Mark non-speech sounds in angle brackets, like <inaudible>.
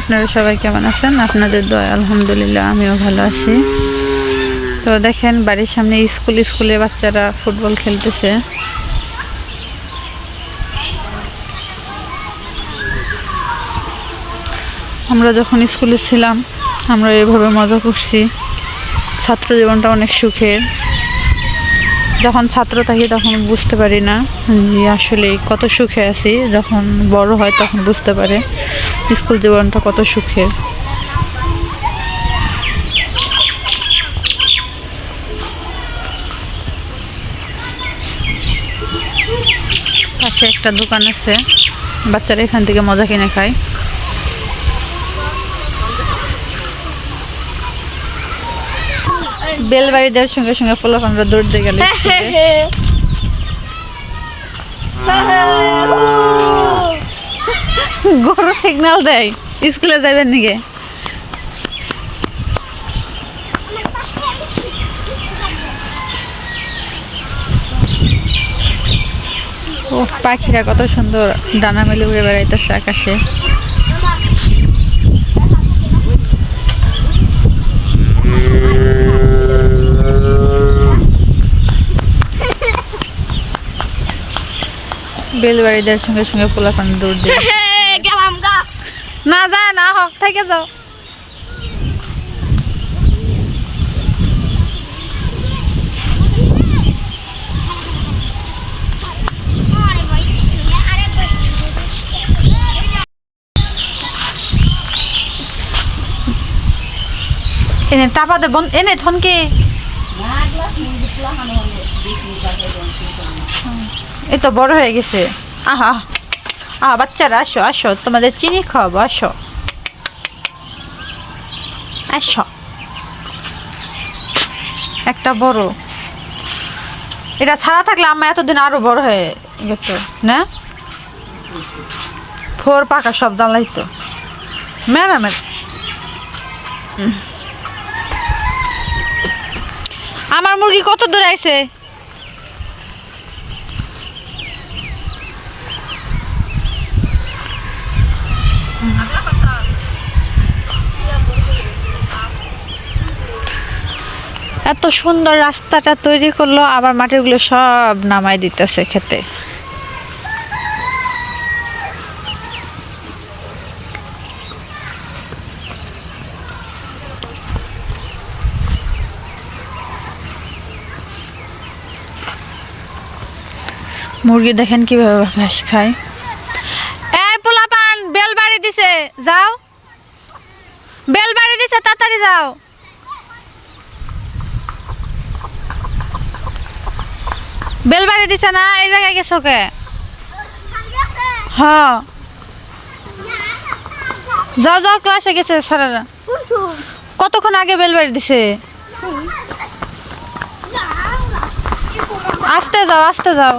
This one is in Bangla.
আপনারা সবাই কেমন আছেন? আপনাদের দয় আলহামদুলিল্লাহ, আমিও ভালো আছি। তো দেখেন, বাড়ির সামনে স্কুল, স্কুলে বাচ্চারা ফুটবল খেলতেছে। আমরা যখন স্কুলে ছিলাম, আমরা এভাবে মজা করছি। ছাত্র জীবনটা অনেক সুখের। যখন ছাত্র থাকি তখন বুঝতে পারি না যে আসলে কত সুখে আছি। যখন বড় হয় তখন বুঝতে পারে। স্কুল জীবনটা কত সুখের। পাশে একটা দোকান আছে, বাচ্চারা এখান থেকে মজা কিনে খায়। বেলবাড়ি দেওয়ার সঙ্গে সঙ্গে পোলাপানরা দৌড় দিয়ে গেল <laughs> গরু সিগনাল দেয়। স্কুলে যাবেন নাকি? ও পাখিরা কত সুন্দর ডানা মেলে উড়ে বেড়াইতেছে আকাশে। বেলবাড়ি দেওয়ার সঙ্গে সঙ্গে পোলাপান দৌড় দিয়ে। না যা, না, হোক, থেকে যাও। এনে টাপা দে, বন এনে থনকে এই তো বড় হয়ে গেছে। আহা। আহা, বাচ্চারা, আসো আসো, তোমাদের চিনি খাওয়াবো, আসো। আসো। একটা বড়। এটা ছাড়া থাকলে আম্মা এতদিন আরও বড় হয়ে যেত না? ফোর পাকা সব জ্বালাইতো। ম্যাডামের আমার মুরগি কত দূর আইছে? এত সুন্দর রাস্তাটা তৈরি করল, আবার মাটিগুলো সব নামাই দিতেছে খেতে। মুরগি দেখেন কীভাবে ঘাস খায়। এই পোলাপান, বেল বাড়ি দিছে, যাও। বেল বাড়ি দিছে, তাড়াতাড়ি যাও। বেল বাড়ি দিছে না? এই জায়গায় গেছো কে? হ্যাঁ যাও যাও ক্লাসে গেছে সারারা কতক্ষণ আগে বেলবাড়ি দিছে? আসতে যাও আসতে যাও।